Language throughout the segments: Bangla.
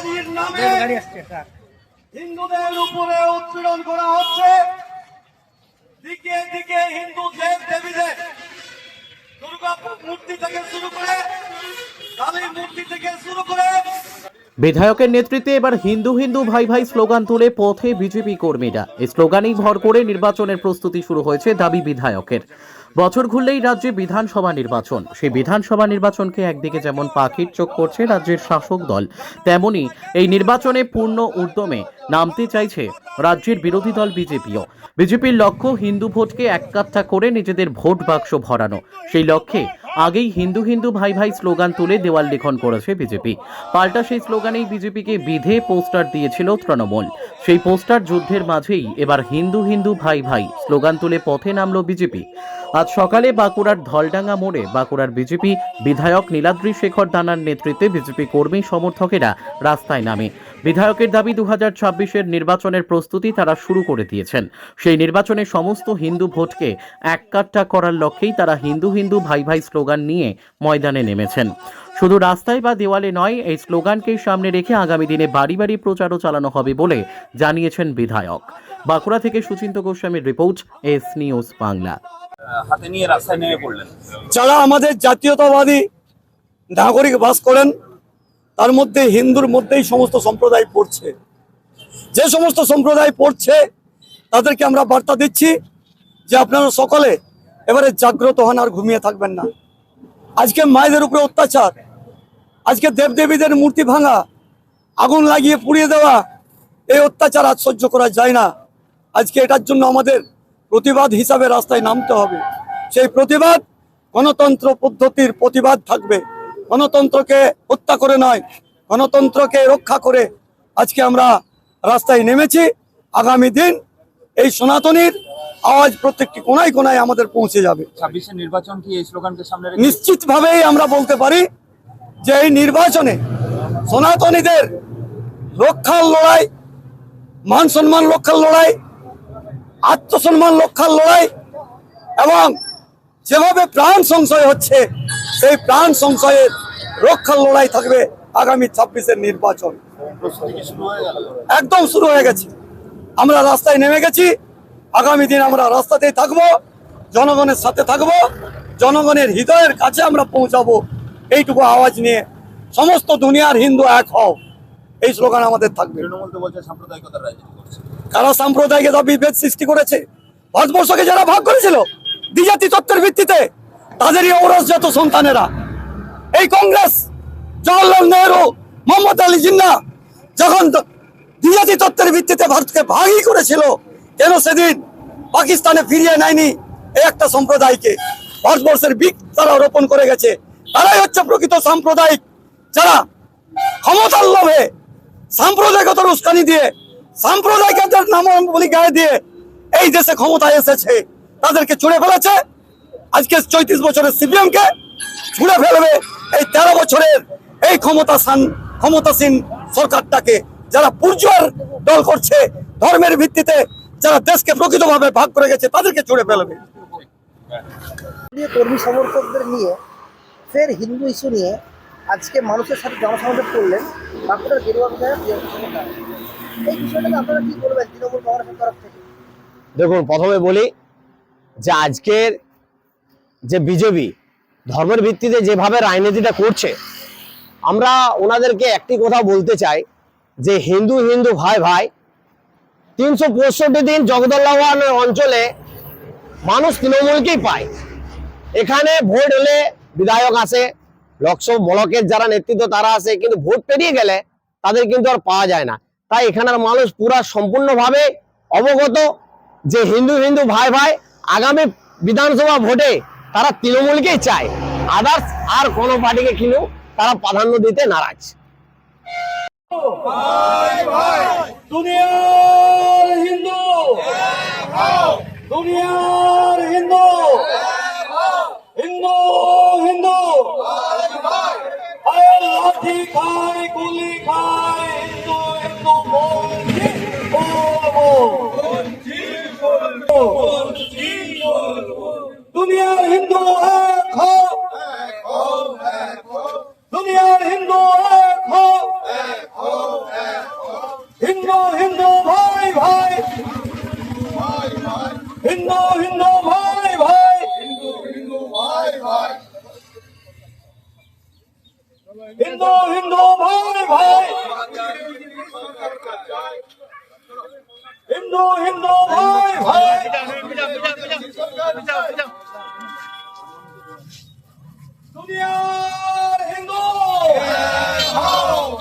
চাঁদাবাজির নামে হিন্দুদের উপরে উৎপীড়ন করা হচ্ছে। দিকে দিকে হিন্দু দেব দেবীদের দুর্গা মূর্তি থেকে শুরু করে কালী মূর্তি থেকে শুরু করে। বিধায়কের নেতৃত্বে এবার হিন্দু হিন্দু ভাই ভাই স্লোগান তুলে পথে বিজেপি কর্মীরা। এই স্লোগানেই ভর করে নির্বাচনের প্রস্তুতি শুরু হয়েছে দাবি বিধায়কের। বছর ঘুরলেই রাজ্যে বিধানসভা নির্বাচন। সেই বিধানসভা নির্বাচনকে একদিকে যেমন পাখির চোখ করছে রাজ্যের শাসক দল, তেমনি এই নির্বাচনে পূর্ণ উদ্যমে নামতে চাইছে রাজ্যের বিরোধী দল বিজেপিও। বিজেপির লক্ষ্য হিন্দু ভোটকে এককাত্তা করে নিজেদের ভোট বাক্স ভরানো। সেই লক্ষ্যে আগেই হিন্দু হিন্দু ভাই ভাই স্লোগান তুলে দেওয়াল লিখন করেছে বিজেপি। পাল্টা সেই স্লোগানেই বিজেপিকে বিধে পোস্টার দিয়েছিল তৃণমূল। সেই পোস্টার যুদ্ধের মাঝেই এবার হিন্দু হিন্দু ভাই ভাই স্লোগান তুলে পথে নামল বিজেপি। আজ সকালে বাঁকুড়ার ধলডাঙ্গা মোড়ে বাঁকুড়ার বিজেপি বিধায়ক নীলাদ্রি শেখর দানার নেতৃত্বে বিজেপি কর্মী সমর্থকেরা রাস্তায় নামে। বিধায়কের দাবি দু হাজার ছাব্বিশের নির্বাচনের প্রস্তুতি তারা শুরু করে দিয়েছেন। সেই নির্বাচনে সমস্ত হিন্দু ভোটকে এককাট্টা করার লক্ষ্যেই তারা হিন্দু হিন্দু ভাই ভাই স্লোগান নিয়ে ময়দানে নেমেছেন। শুধু রাস্তায় বা দেওয়ালে নয় এই স্লোগানকেই সামনে রেখে আগামী দিনে বাড়ি বাড়ি প্রচারও চালানো হবে বলে জানিয়েছেন বিধায়ক। বাঁকুড়া থেকে সুচিন্ত গোস্বামীর রিপোর্ট এস নিউজ বাংলা। হাতে নিয়ে রাস্তায় নেমে পড়লেন। যারা আমাদের জাতীয়তাবাদী নাগরিক বাস করেন তার মধ্যে হিন্দুর মধ্যেই সমস্ত সম্প্রদায় পড়ছে। যে সমস্ত সম্প্রদায় পড়ছে, তাদেরকে আমরা বার্তা দিচ্ছি যে আপনারা সকলে এবারে জাগ্রত হন আর ঘুমিয়ে থাকবেন না। আজকে মায়েদের উপরে অত্যাচার, আজকে দেবদেবীদের মূর্তি ভাঙা, আগুন লাগিয়ে পুড়িয়ে দেওয়া, এই অত্যাচার আজ সহ্য করা যায় না। আজকে এটার জন্য আমাদের প্রতিবাদ হিসাবে রাস্তায় নামতে হবে। সেই প্রতিবাদ গণতন্ত্র পদ্ধতির প্রতিবাদ থাকবে। গণতন্ত্রকে হত্যা করে নয় গণতন্ত্রকে রক্ষা করে আজকে আমরা রাস্তায় নেমেছি। আগামী দিন এই সনাতনীর আওয়াজ প্রত্যেকটি কোনায় কোনায় আমাদের পৌঁছে যাবে। ছাব্বিশের নির্বাচন কি এই স্লোগানকে সামনে নিশ্চিতভাবেই আমরা বলতে পারি যে এই নির্বাচনে সনাতনীদের রক্ষার লড়াই মান সম্মান রক্ষার লড়াই আত্মসম্মান রক্ষার লড়াই এবং যেভাবে প্রাণ সংশয় হচ্ছে সেই প্রাণ সংশয়ের রক্ষার লড়াই থাকবে আগামী ছাব্বিশের নির্বাচন। একদম শুরু হয়ে গেছে। আমরা রাস্তায় নেমে গেছি। আগামী দিন আমরা রাস্তাতেই থাকব জনগণের সাথে থাকব জনগণের হৃদয়ের কাছে আমরা পৌঁছাবো। এইটুকু আওয়াজ নিয়ে সমস্ত দুনিয়ার হিন্দু এক হও। এই স্লোগান আমাদের থাকবে। কারা সাম্প্রদায়িক বিভেদ সৃষ্টি করেছে? ভারতবর্ষকে যারা ভাগ করেছিল দ্বিজাতি তত্ত্বের ভিত্তিতে তাদেরই ঔরসজাত সন্তানেরা। এই কংগ্রেস, জওয়াহরলাল নেহরু, মোহাম্মদ আলী জিন্না যখন দ্বিজাতি তত্ত্বের ভিত্তিতে ভারতকে ভাগই করেছিল, কেন সেদিন পাকিস্তানে ফিরিয়ে নেয়নি এই একটা সম্প্রদায়কে? ভারতবর্ষের বিক তারা রোপণ করে গেছে। তারাই হচ্ছে প্রকৃত সাম্প্রদায়িক। যারা ক্ষমতার লোভে সাম্প্রদায়িকতার উস্কানি দিয়ে, সাম্প্রদায়িকতার নাম বলি গায়ে দিয়ে এই দেশে ক্ষমতায় এসেছে, তাদেরকে ছুড়ে ফেলেছে। আজকে চৈত্রিশ বছরের সিপিএম কে ছুড়ে ফেলবে। এই তেরো বছরের এই ক্ষমতাসান ক্ষমতাসীন সরকারটাকে যারা পুরজোয়ার দল করছে ধর্মের ভিত্তিতে যারা দেশকে প্রকৃতভাবে ভাগ করে গেছে তাদেরকে ছুড়ে ফেলবে। কর্মী সমর্থকদের নিয়ে ফের হিন্দু ইস্যু নিয়ে আজকে মানুষের সাথে জনসংযোগ করলেন বাঁকুড়ার গেরুয়া বিধায়ক এই বিষয়টাকে আপনারা কি করবেন তৃণমূল কংগ্রেসের তরফ থেকে? দেখুন প্রথমে বলি যে আজকের যে বিজেপি ধর্মের ভিত্তিতে যেভাবে রাজনীতিটা করছে, আমরা ওনাদেরকে একটি কথা বলতে চাই যে হিন্দু হিন্দু ভাই ভাই, তিনশো পঁয়ষট্টি দিন জগদল্লাহান অঞ্চলে মানুষ তৃণমূলকেই পায়। এখানে ভোট এলে বিধায়ক আসে, লোকসভা ব্লকের যারা নেতৃত্ব তারা আসে, কিন্তু ভোট পেরিয়ে গেলে তাদের কিন্তু আর পাওয়া যায় না। তাই এখানের মানুষ পুরা সম্পূর্ণভাবে অবগত যে হিন্দু হিন্দু ভাই ভাই আগামী বিধানসভা ভোটে তারা তৃণমূলকেই চায়। আদার্স আর কোনো পার্টিকে কিন্তু তারা প্রাধান্য দিতে নারাজ। দুনিয়ার হিন্দু। হিন্দু। হিন্দু হিন্দু। দুনিয়ার হিন্দু এক দুনিয়ার হিন্দু এক হিন্দু হিন্দু ভাই ভাই। হিন্দু হিন্দু ভাই ভাই। হিন্দু হিন্দু ভাই ভাই। হিন্দু হিন্দু ভাই ভাই। 함께할 행동! 예. 행동!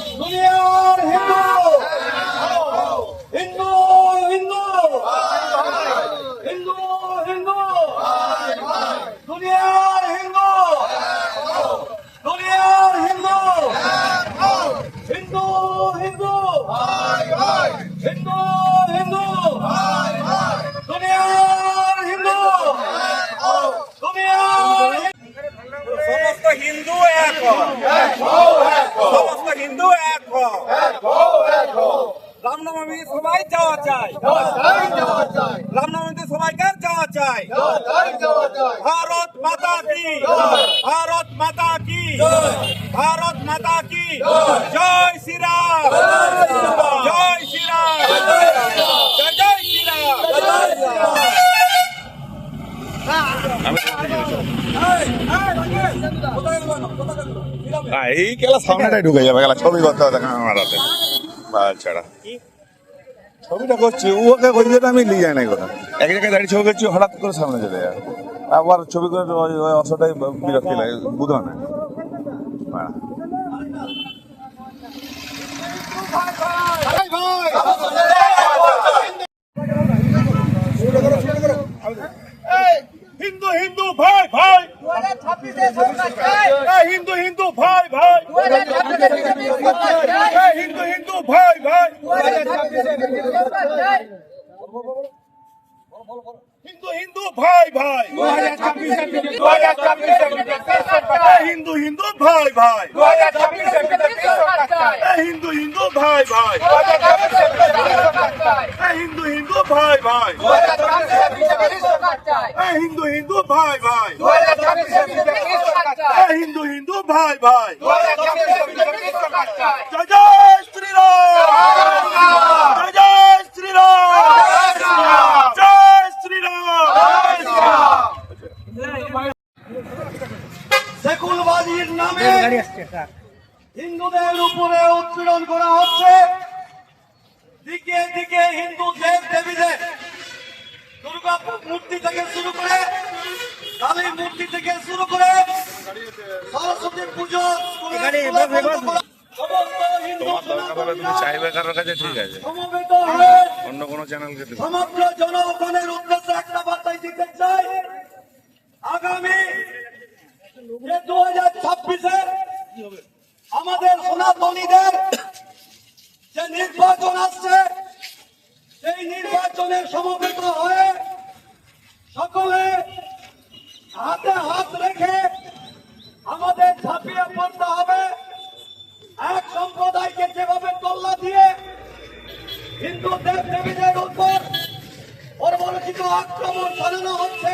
ভারত মাতা কি? ভারত মাতা কি? ভারত মাতা কি? জয়। শ্রীরাম। জয় শ্রীরাম। জয় জয় শ্রীরাম। না এই খেলা সামনেটাই ঢুকে যাবে খেলা ছবি করতে হবে ছাড়া। ছবিটা করছি ওকে জন্য আমি নিয়ে যাই না কথা। এক জায়গায় দাঁড়িয়ে ছবি করছি, হঠাৎ করে সামনে চলে যায়। আবার ছবি করে ওই বিরক্তি লাগে বুধ না হ্যাঁ। হিন্দু হিন্দু ভাই ভাই এই হিন্দু হিন্দু ভাই ভাই এই হিন্দু হিন্দু ভাই ভাই হিন্দু হিন্দু, ভাই ভাই। হিন্দু হিন্দু, ভাই ভাই। হিন্দু হিন্দু, ভাই ভাই। হিন্দু হিন্দু, ভাই ভাই। হিন্দু হিন্দু, ভাই ভাই। হিন্দু হিন্দু, ভাই ভাই। জয় জয় শ্রীরাম জয় জয় শ্রীরাম জয় শ্রীরাম সেকুলবাদীর নামে হিন্দুদের উপরে উৎপীড়ন করা হচ্ছে। দিকে দিকে হিন্দু দেব দেবীদের দুর্গা মূর্তি থেকে শুরু করে কালী মূর্তি থেকে শুরু করে সরস্বতী পুজো হিন্দু তোমার দরকার হলে তুমি চাইবে কারোর কাছে ঠিক আছে। অন্য কোনো চ্যানেলকে সমগ্র জনগণের উদ্দেশ্যে একটা বার্তাই দিতে চাই। আগামী দু হাজার ছাব্বিশে আমাদের সনাতনীদের যে নির্বাচন আসছে, সেই নির্বাচনে সমবেত হয়ে সকলে হাতে হাত রেখে আমাদের ঝাঁপিয়ে পড়তে হবে। এক সম্প্রদায়কে যেভাবে তল্লা দিয়ে হিন্দু দেব দেবীদের উপর পরবর্তীত আক্রমণ চালানো হচ্ছে